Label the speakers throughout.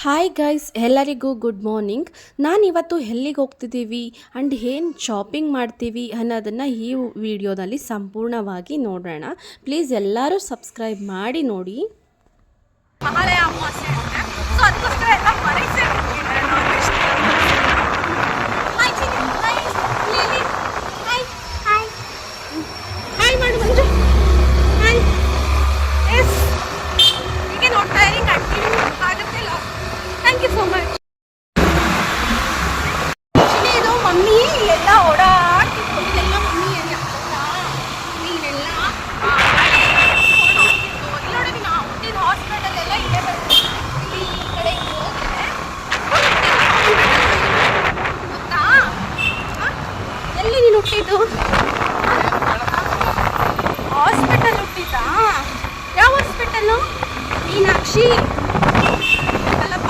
Speaker 1: Hi guys ಎಲ್ಲರಿಗೂ good morning ನಾನಿವತ್ತು ಎಲ್ಲಿಗೆ ಹೋಗ್ತಿದ್ದೀವಿ ಆ್ಯಂಡ್ ಏನು ಶಾಪಿಂಗ್ ಮಾಡ್ತೀವಿ ಅನ್ನೋದನ್ನು ಈ ವಿಡಿಯೋದಲ್ಲಿ ಸಂಪೂರ್ಣವಾಗಿ ನೋಡೋಣ ಪ್ಲೀಸ್ ಎಲ್ಲರೂ ಸಬ್ಸ್ಕ್ರೈಬ್ ಮಾಡಿ ನೋಡಿ
Speaker 2: ಮಹಾಲಯ ಅಮಾವಾಸ್ಯೆ ಇದೆ ಸೊ ಅದಕ್ಕೋಸ್ಕರ ಎಲ್ಲ ಮನೆಗೆ ಸೇರ್ಕೊಂಡಿದ್ದಾರೆ ಹಾಯ್ ಮಾಡಿ ಮಂಜು ಹಾಯ್ ಎಸ್ ಹೀಗೆ ನೋಡ್ತಾ ಇರಿ ಕಂಟಿನ್ಯೂ ಆಗುತ್ತೆ thank you so much actually ಇದು ಮಮ್ಮಿ ಎಲ್ಲ ಓಡಾಡ್ತಿತ್ತು ಇದೆಲ್ಲ ಮಮ್ಮಿ ಎಲ್ಲ ನೀವೆಲ್ಲ ಇಲ್ಲಿ ನೋಡಿ ನಾವು ಹುಟ್ಟಿದ ಹಾಸ್ಪಿಟಲ್ ಎಲ್ಲ ಇಲ್ಲೇ ಬರ್ತೀವಿ ಇಲ್ಲಿ ಈ ಕಡೆ ಹಿಂಗ್ ಹೋದ್ರೆ ಗೊತ್ತಾ ಹ? ಎಲ್ಲಿ ನೀನು ಹುಟ್ಟಿದ್ದು ಹಾಸ್ಪಿಟಲ್ ಹುಟ್ಟಿದ್ದಾ ಯಾವ ಹಾಸ್ಪಿಟಲ್ಲು ಮೀನಾಕ್ಷಿ ಅಲ್ಲಪ್ಪ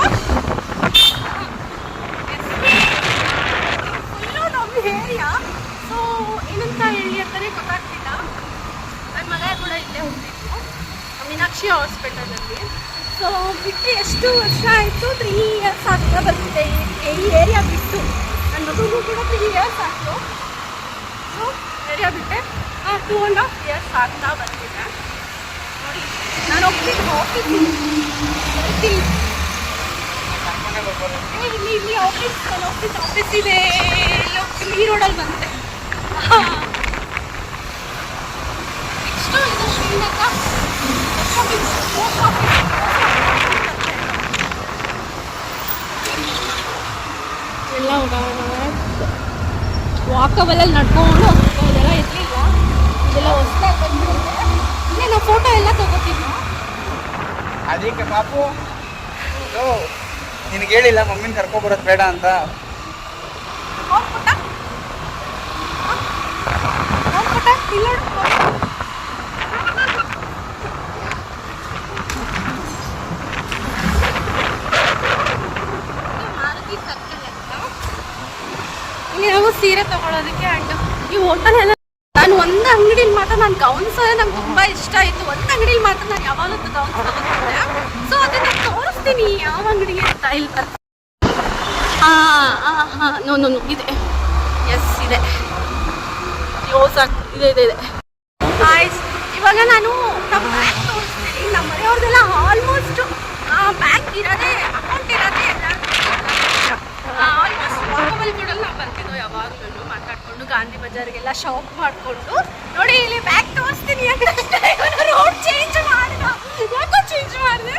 Speaker 2: ಫುಲ್ಲು ನಮ್ಮ ಏರಿಯಾ ಸೊ ಏನಂತ ಹೇಳಿ ಅಂತಾನೆ ಗೊತ್ತಾಗ್ತಿಲ್ಲ ನನ್ನ ಮಗ ಕೂಡ ಇಲ್ಲೇ ಹುಟ್ಟಿದ್ದು ಮೀನಾಕ್ಷಿ ಹಾಸ್ಪಿಟಲಲ್ಲಿ ಸೊ ಬಿಟ್ಟು ಎಷ್ಟು ವರ್ಷ ಆಯಿತು? ತ್ರೀ ಇಯರ್ಸ್ ಆಗ್ತಾ ಬರ್ತಿದೆ ಈ- ಏರಿಯಾ ಬಿಟ್ಟು. ನನ್ನ ಮಗುಗೂ ಕೂಡ ತ್ರೀ ಇಯರ್ಸ್ ಆಯಿತು. ಸೊ ಏರಿಯಾ ಬಿಟ್ಟೆ. ಟೂ ಆ್ಯಂಡ್ ಹಾಫ್ ಇಯರ್ಸ್ ಆಗ್ತಾ ಬರ್ತಿದೆ ನೋಡಿ, ನಾನು ಹೋಗ್ತಿದ್ದು ಹೋಗ್ತಿದ್ದೀನಿ ಇಲ್ಲಿ ಇಲ್ಲಿ ಆಫೀಸ್ ನಾನು ಆಫೀಸ್ ಆಫೀಸ್ ಇದೆ. ಇಲ್ಲಿ ಈ ರೋಡಲ್ಲಿ ಬಂದೆ ನೆಕ್ಸ್ಟು ಇದು ಶ್ರೀನಗರ ಪೋಸ್ಟ್ ಆಫೀಸ್ ಎಲ್ಲ ವಾಕಬಲಲ್ಲಿ ನಡ್ಕೊಂಡು ಹೋಗ್ಬೋದೆಲ್ಲ ಇರಲಿಲ್ಲ. ಇದೆಲ್ಲ ಹೊಸದಾಗಿ ಬಂದ್ಬಿಡುತ್ತೆ. ಇನ್ನೇ ನಾವು ಫೋಟೋ ಎಲ್ಲ ತಗೋತೀವಿ
Speaker 3: ಅದಕ್ಕೆ ಪಾಪು ನಿನಗೆ ಹೇಳಿಲ್ಲ ಮಮ್ಮಿನ ಕರ್ಕೊಬರೋದು ಬೇಡ ಅಂತ.
Speaker 2: ಹೋಗ್ಬಿಟ್ಟ? ಹೋಗ್ಬಿಟ್ಟ? ಇಲ್ಲ ಮಾರುತಿ ಸರ್ಕಲ್ ಅಂತ ಇಲ್ಲಿ ನಾವು ಸೀರೆ ತಗೊಳ್ಳೋದಕ್ಕೆ ಅಂಡ್ ಈ ಹೋಟೆಲ್ ಎಲ್ಲ ನಾನು ಒಂದು ಅಂಗಡಿಲಿ ಮಾತ್ರ ನಾನು ಗೌನ್ಸ್ ನಂಗೆ ತುಂಬಾ ಇಷ್ಟ ಆಯಿತು. ಒಂದು ಅಂಗಡಿಲಿ ಮಾತ್ರ ನಾನು ಯಾವಾಗಲೂ ಗೌನ್ಸ್ ಸೊ ಅದನ್ನ ತೋರಿಸ್ತೀನಿ. ಯಾವ ಅಂಗಡಿಗೆ ಅಂತ ಇಲ್ಲಿ. ಬರ್ತೀನಿ ಹಾಂ ಹಾಂ ಹಾಂ ನೋ ನೋ ಇದೆ. ಎಸ್ ಇದೆ. ಇದೆ ಇದೆ ಇದೆ. ಇವಾಗ ನಾನು ನಮ್ಮ ಬ್ಯಾಂಕ್ ತೋರಿಸ್ತೀನಿ ನಮ್ಮ ಮನೆಯವ್ರದ್ದೆಲ್ಲ ಆಲ್ಮೋಸ್ಟ್ ಬ್ಯಾಂಕ್ ಇರೋದೇ ಅಕೌಂಟ್ ಇರೋದೇ ಎಲ್ಲ ಆಲ್ಮೋಸ್ಟ್ ವಾಕಬಲ್ ರೋಡಲ್ಲಿ ನಾವು ಬರ್ತಿದ್ದೋ ಯಾವಾಗಲೂ ಮಾತಾಡ್ಕೊಂಡು ಗಾಂಧಿ ಬಜಾರ್ಗೆಲ್ಲ ಶಾಪ್ ಮಾಡಿಕೊಂಡು, ನೋಡಿ ಇಲ್ಲಿ ಬ್ಯಾಗ್ ತೋರಿಸ್ತೀನಿ ರೋಡ್ ಚೇಂಜ್ ಮಾಡಿದ. ಯಾಕೋ ಚೇಂಜ್ ಮಾಡಿದೆ?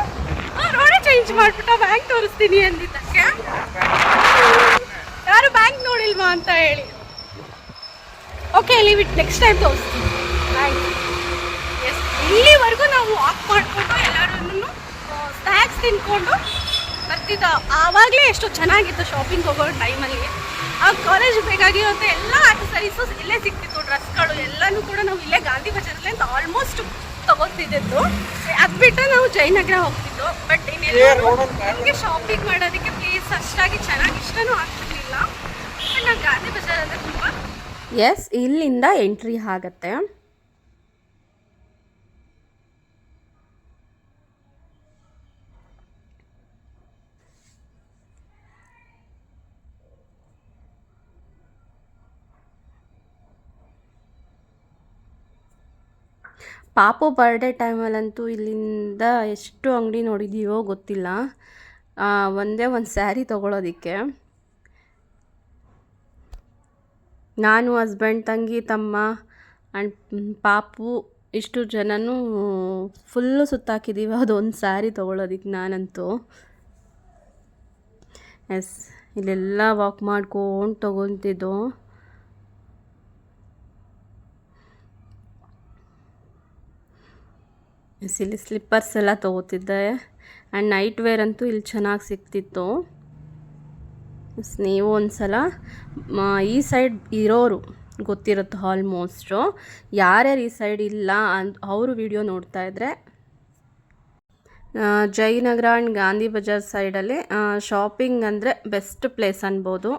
Speaker 2: ರೋಡ್ ಚೇಂಜ್ ಮಾಡಿಬಿಟ್ಟ ಬ್ಯಾಂಕ್ ತೋರಿಸ್ತೀನಿ ಅಂದಿದ್ದಕ್ಕೆ. ಯಾರು ಬ್ಯಾಂಕ್ ನೋಡಿಲ್ವಾ ಅಂತ ಹೇಳಿ. Okay leave it next time ತೋರಿಸ್ತೀನಿ. ಎಸ್ ಇಲ್ಲಿವರೆಗೂ ನಾವು ವಾಕ್ ಮಾಡಿಕೊಂಡು ಎಲ್ಲರೂ ಸ್ನ್ಯಾಕ್ಸ್ ತಿನ್ಕೊಂಡು ಬರ್ತಿದ್ದ. ಆವಾಗಲೇ ಎಷ್ಟು ಚೆನ್ನಾಗಿತ್ತು ಶಾಪಿಂಗ್ ಹೋಗೋ ಟೈಮಲ್ಲಿ ಆ ಕಾಲೇಜ್ ಬೇಕಾಗಿರೋಂಥ ಎಲ್ಲ ಆಕ್ಸರೀಸು ಇಲ್ಲೇ ಸಿಕ್ತಿತ್ತು ಡ್ರೆಸ್ಗಳು ಎಲ್ಲಾನು ಕೂಡ ನಾವು ಇಲ್ಲೇ ಗಾಂಧಿ ಬಜಾರಲ್ಲಿ ಅಂತ ಆಲ್ಮೋಸ್ಟ್ ತಗೋತಿದ್ದು ಅದು ಬಿಟ್ಟು ನಾವು ಜಯನಗರ ಹೋಗ್ತಿದ್ದು. ಬಟ್ ಇನ್ನೆಲ್ಲ ನಮಗೆ ಶಾಪಿಂಗ್ ಮಾಡೋದಕ್ಕೆ ಪ್ಲೇಸ್ ಅಷ್ಟಾಗಿ ಚೆನ್ನಾಗಿ ಇಷ್ಟನೂ ಆಗ್ತಿರ್ಲಿಲ್ಲ. ಬಟ್ ನಾವು ಗಾಂಧಿ ಬಜಾರ್ ಅಂದರೆ ತುಂಬ
Speaker 1: ಎಸ್ ಇಲ್ಲಿಂದ ಎಂಟ್ರಿ ಆಗತ್ತೆ. ಪಾಪು ಬರ್ಡೇ ಟೈಮಲ್ಲಂತೂ ಇಲ್ಲಿಂದ ಎಷ್ಟು ಅಂಗಡಿ ನೋಡಿದೀವೋ ಗೊತ್ತಿಲ್ಲ. ಒಂದೇ ಒಂದು ಸ್ಯಾರಿ ತೊಗೊಳೋದಕ್ಕೆ. ನಾನು ಹಸ್ಬೆಂಡ್, ತಂಗಿ, ತಮ್ಮ ಆ್ಯಂಡ್ ಪಾಪು ಇಷ್ಟು ಜನನೂ ಫುಲ್ಲು ಸುತ್ತಾಕಿದ್ದೀವಿ ಅದೊಂದು ಸ್ಯಾರಿ ತೊಗೊಳೋದಕ್ಕೆ ನಾನಂತೂ. ಎಸ್, ಇಲ್ಲೆಲ್ಲ ವಾಕ್ ಮಾಡ್ಕೊಂಡು ತೊಗೊತಿದ್ದು. ಇಲ್ಲಿ ಸ್ಲಿಪ್ಪರ್ಸ್ ಎಲ್ಲ ತೊಗೋತಿದ್ದೆ. ಆ್ಯಂಡ್ ನೈಟ್ ವೇರ್ ಅಂತೂ ಇಲ್ಲಿ ಚೆನ್ನಾಗಿ ಸಿಕ್ತಿತ್ತು. ಎಸ್ ನೀವು ಒಂದು ಸಲ ಈ ಸೈಡ್ ಇರೋರು ಗೊತ್ತಿರುತ್ತೆ ಆಲ್ಮೋಸ್ಟು ಯಾರ್ಯಾರು ಈ ಸೈಡ್ ಇಲ್ಲ ಅಂತ ಅವರು ವಿಡಿಯೋ ನೋಡ್ತಾ ಇದ್ರೆ ಜಯನಗರ ಆ್ಯಂಡ್ ಗಾಂಧಿ ಬಜಾರ್ ಸೈಡಲ್ಲಿ ಶಾಪಿಂಗ್ ಅಂದರೆ ಬೆಸ್ಟ್ ಪ್ಲೇಸ್ ಅನ್ಬೋದು.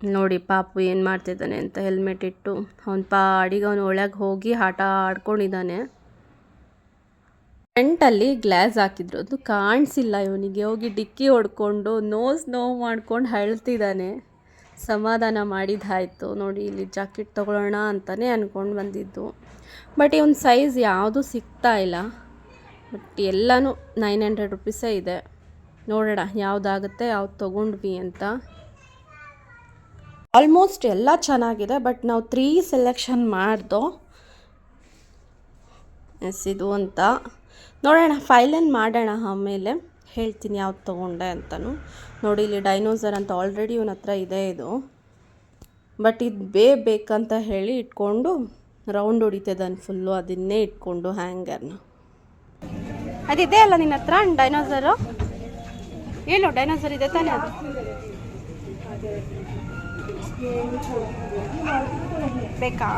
Speaker 1: ನೋಡಿ ಪಾಪು ಏನು ಮಾಡ್ತಿದ್ದಾನೆ ಅಂತ ಹೆಲ್ಮೆಟ್ ಇಟ್ಟು ಅವ್ನ ಪಾಡಿಗೆ ಅವನು ಒಳಗೆ ಹೋಗಿ ಆಟ ಆಡ್ಕೊಂಡಿದ್ದಾನೆ. ಫ್ರಂಟಲ್ಲಿ ಗ್ಲಾಸ್ ಹಾಕಿದ್ರು. ಅದು ಕಾಣಿಸಿಲ್ಲ ಇವನಿಗೆ. ಹೋಗಿ ಡಿಕ್ಕಿ ಹೊಡ್ಕೊಂಡು ನೋಸ್ ನೋವು ಮಾಡ್ಕೊಂಡು ಹೇಳ್ತಿದ್ದಾನೆ ಸಮಾಧಾನ ಮಾಡಿದ್ದಾಯಿತು. ನೋಡಿ ಇಲ್ಲಿ ಜಾಕೆಟ್ ತೊಗೊಳ್ಳೋಣ ಅಂತಲೇ ಅಂದ್ಕೊಂಡು ಬಂದಿದ್ದು. ಬಟ್ ಇವನ್ ಸೈಜ್ ಯಾವುದೂ ಸಿಗ್ತಾ ಇಲ್ಲ. ಬಟ್ ಎಲ್ಲನೂ ನೈನ್ ಹಂಡ್ರೆಡ್ ರುಪೀಸೇ ಇದೆ. ನೋಡೋಣ ಯಾವುದಾಗುತ್ತೆ, ಯಾವ್ದು ತೊಗೊಂಡ್ವಿ ಅಂತ. ಆಲ್ಮೋಸ್ಟ್ ಎಲ್ಲ ಚೆನ್ನಾಗಿದೆ ಬಟ್ ನಾವು ತ್ರೀ ಸೆಲೆಕ್ಷನ್ ಮಾಡ್ದೋ, ಎಸ್, ಇದು ಅಂತ. ನೋಡೋಣ ಫೈಲನ್ನು ಮಾಡೋಣ ಆಮೇಲೆ. ಹೇಳ್ತೀನಿ ಯಾವ್ದು ತೊಗೊಂಡೆ ಅಂತಲೂ ನೋಡಿ, ಇಲ್ಲಿ ಡೈನೋಸರ್ ಅಂತ ಆಲ್ರೆಡಿ ಇವನ ಹತ್ರ ಇದೆ ಇದು. ಬಟ್ ಇದು ಬೇ ಬೇಕಂತ ಹೇಳಿ ಇಟ್ಕೊಂಡು ರೌಂಡ್ ಹೊಡಿತಿದ್ದಾನೆ ಫುಲ್ಲು ಅದನ್ನೇ ಇಟ್ಕೊಂಡು ಹ್ಯಾಂಗರ್ನ ಅದಿದೆ ಅಲ್ಲ ನಿನ್ನ ಹತ್ರ ಡೈನೋಸರು ಏನು ಡೈನೋಸರ್ ಇದೆ ತಾನೇ ಅದು? ಬೇಕಾ?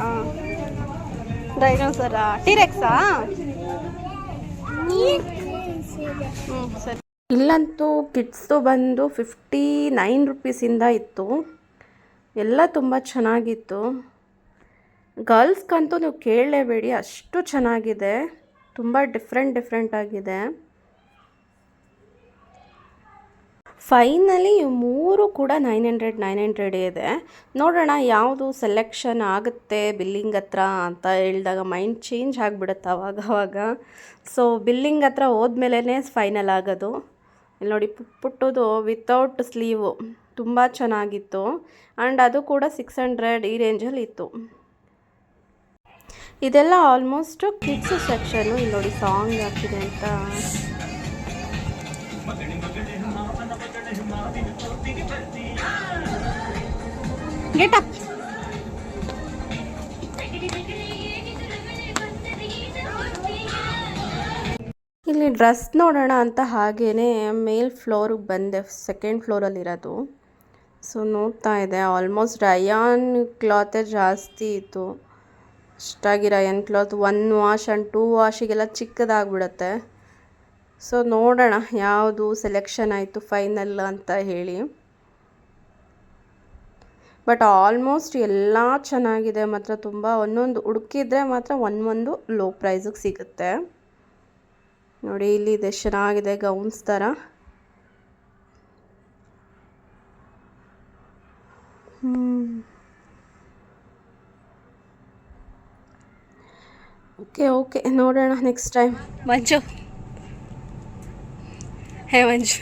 Speaker 1: ಡೈನೋಸರ? ಟಿರೆಕ್ಸಾ ಸರಿ. ಇಲ್ಲಂತೂ ಕಿಡ್ಸ್ದು ಬಂದು ಫಿಫ್ಟಿ ನೈನ್ ರುಪೀಸಿಂದ ಇತ್ತು. ಎಲ್ಲ ತುಂಬ ಚೆನ್ನಾಗಿತ್ತು. ಗರ್ಲ್ಸ್ಗಂತೂ ನೀವು ಕೇಳಲೇಬೇಡಿ, ಅಷ್ಟು ಚೆನ್ನಾಗಿದೆ. ತುಂಬ ಡಿಫ್ರೆಂಟ್ ಡಿಫ್ರೆಂಟ್ ಆಗಿದೆ. ಫೈನಲಿ ಮೂರು ಕೂಡ ನೈನ್ ಹಂಡ್ರೆಡ್ ನೈನ್ ಹಂಡ್ರೆಡ್ ಇದೆ. ನೋಡೋಣ ಯಾವುದು ಸೆಲೆಕ್ಷನ್ ಆಗುತ್ತೆ ಬಿಲ್ಲಿಂಗ್ ಹತ್ರ ಅಂತ ಹೇಳಿದಾಗ ಮೈಂಡ್ ಚೇಂಜ್ ಆಗಿಬಿಡುತ್ತೆ ಅವಾಗ ಅವಾಗ. ಸೊ ಬಿಲ್ಲಿಂಗ್ ಹತ್ರ ಹೋದ್ಮೇಲೇ ಫೈನಲ್ ಆಗೋದು. ಇಲ್ಲಿ ನೋಡಿ ಪುಟ್ ಪುಟ್ಟದು ವಿತೌಟ್ ಸ್ಲೀವು ತುಂಬ ಚೆನ್ನಾಗಿತ್ತು. ಆ್ಯಂಡ್ ಅದು ಕೂಡ ಸಿಕ್ಸ್ ಹಂಡ್ರೆಡ್ ಈ ರೇಂಜಲ್ಲಿ ಇತ್ತು. ಇದೆಲ್ಲ ಆಲ್ಮೋಸ್ಟ್ ಕಿಡ್ಸ್ ಸೆಕ್ಷನ್ನು ಇಲ್ಲಿ ನೋಡಿ ಸಾಂಗ್ ಹಾಕಿದೆ ಅಂತ. ಅಪ್ ಇಲ್ಲಿ ಡ್ರೆಸ್ ನೋಡೋಣ ಅಂತ ಹಾಗೇನೆ ಮೇಲ್ ಫ್ಲೋರಿಗೆ ಬಂದೆ ಸೆಕೆಂಡ್ ಫ್ಲೋರಲ್ಲಿರೋದು ಸೊ ನೋಡ್ತಾ ಇದೆ ಆಲ್ಮೋಸ್ಟ್ ರಯಾನ್ ಕ್ಲಾತೇ ಜಾಸ್ತಿ ಇತ್ತು. ಅಷ್ಟಾಗಿ rayon cloth one wash and two ವಾಶಿಗೆಲ್ಲ ಚಿಕ್ಕದಾಗ್ಬಿಡತ್ತೆ. ಸೊ ನೋಡೋಣ ಯಾವುದು ಸೆಲೆಕ್ಷನ್ ಆಯಿತು ಫೈನಲ್ ಅಂತ ಹೇಳಿ. ಬಟ್ ಆಲ್ಮೋಸ್ಟ್ ಎಲ್ಲ ಚೆನ್ನಾಗಿದೆ ಮಾತ್ರ. ತುಂಬ ಒಂದೊಂದು ಹುಡುಕಿದ್ರೆ ಮಾತ್ರ ಒಂದೊಂದು ಲೋ ಪ್ರೈಸಿಗೆ ಸಿಗುತ್ತೆ. ನೋಡಿ, ಇಲ್ಲಿ ಇದೆ ಚೆನ್ನಾಗಿದೆ ಗೌನ್ಸ್ ಥರ ಓಕೆ ಓಕೆ ನೋಡೋಣ next time Manju. Hey Manju.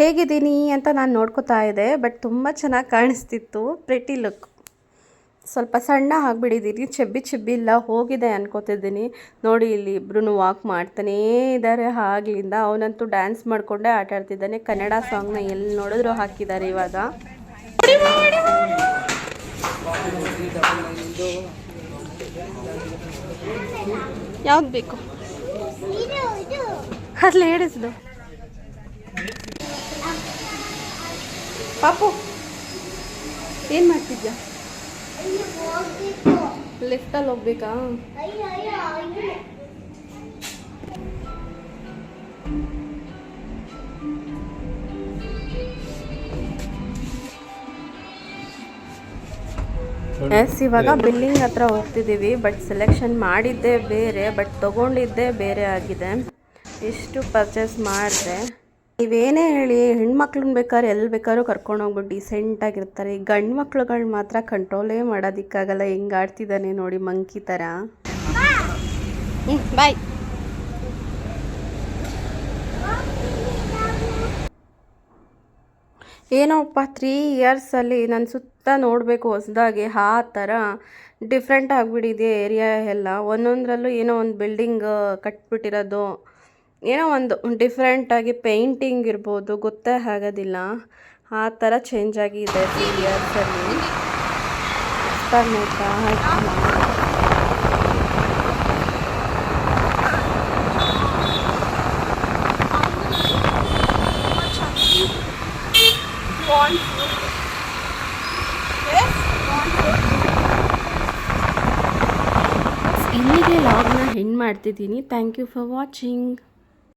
Speaker 1: ಹೇಗಿದ್ದೀನಿ ಅಂತ ನಾನು ನೋಡ್ಕೋತಾ ಇದ್ದೆ ಬಟ್ ತುಂಬ ಚೆನ್ನಾಗಿ ಕಾಣಿಸ್ತಿತ್ತು ಪ್ರೆಟಿ ಲುಕ್ ಸ್ವಲ್ಪ ಸಣ್ಣ ಆಗಿಬಿಟ್ಟಿದ್ದೀನಿ ಚೆಬ್ಬಿ ಚೆಬ್ಬಿ ಇಲ್ಲ ಹೋಗಿದೆ ಅನ್ಕೋತಿದ್ದೀನಿ. ನೋಡಿ ಇಲ್ಲಿ ಇಬ್ಬರೂ ವಾಕ್ ಮಾಡ್ತಾನೇ ಇದ್ದಾರೆ ಆಗ್ಲಿಂದ ಅವನಂತೂ ಡ್ಯಾನ್ಸ್ ಮಾಡಿಕೊಂಡೇ ಆಟ ಆಡ್ತಿದ್ದಾನೆ. ಕನ್ನಡ ಸಾಂಗ್ನ ಎಲ್ಲಿ ನೋಡಿದ್ರು ಹಾಕಿದ್ದಾರೆ ಇವಾಗ. ಯಾವ್ದು ಬೇಕು? ಅಲ್ಲಿ ಹೇಳಿಸ್ದು ಪಾಪು ಏನು ಮಾಡ್ತಿದ್ಯಾ? ಲಿಫ್ಟಲ್ಲಿ ಹೋಗ್ಬೇಕಾ? ಎಸ್ ಇವಾಗ ಬಿಲ್ಲಿಂಗ್ ಹತ್ರ ಹೋಗ್ತಿದ್ದೀವಿ ಬಟ್ ಸೆಲೆಕ್ಷನ್ ಮಾಡಿದ್ದೆ ಬೇರೆ ಬಟ್ ತಗೊಂಡಿದ್ದೆ ಬೇರೆ ಆಗಿದೆ. ಇಷ್ಟು ಪರ್ಚೇಸ್ ಮಾಡಿದೆ. ನೀವೇನೇ ಹೇಳಿ ಹೆಣ್ಮಕ್ಳನ್ನ ಬೇಕಾದ್ರೆ ಎಲ್ಲಿ ಬೇಕಾದ್ರೂ ಕರ್ಕೊಂಡು ಹೋಗ್ಬಿಟ್ಟು ಡಿಸೆಂಟಾಗಿರ್ತಾರೆ ಈ ಗಂಡು ಮಕ್ಳುಗಳು ಮಾತ್ರ ಕಂಟ್ರೋಲೇ ಮಾಡೋದಿಕ್ಕಾಗಲ್ಲ. ಹೆಂಗೆ ಆಡ್ತಿದ್ದಾನೆ ನೋಡಿ ಮಂಕಿ ಹ್ಞೂ ಬಾಯ್ ಏನೋಪ್ಪ ತ್ರೀ ಇಯರ್ಸಲ್ಲಿ ನನ್ನ ಸುತ್ತ ನೋಡಬೇಕು ಹೊಸದಾಗಿ, ಆ ಥರ ಡಿಫ್ರೆಂಟ್ ಆಗಿಬಿಟ್ಟಿದೆ ಏರಿಯಾ ಎಲ್ಲ. ಒಂದೊಂದರಲ್ಲೂ ಏನೋ ಒಂದು ಬಿಲ್ಡಿಂಗ್ ಕಟ್ಬಿಟ್ಟಿರೋದು. ಏನೋ ಒಂದು ಡಿಫ್ರೆಂಟಾಗಿ ಪೇಂಟಿಂಗ್ ಇರ್ಬೋದು, ಗೊತ್ತೇ ಆಗೋದಿಲ್ಲ. ಆ ಥರ ಚೇಂಜ್ ಆಗಿದೆ ಇಯರ್ಸಲ್ಲಿ ಇಲ್ಲಿಗೆ ಲಾಗ್ನ ಹೆಣ್ಣು ಮಾಡ್ತಿದ್ದೀನಿ. Thank you for watching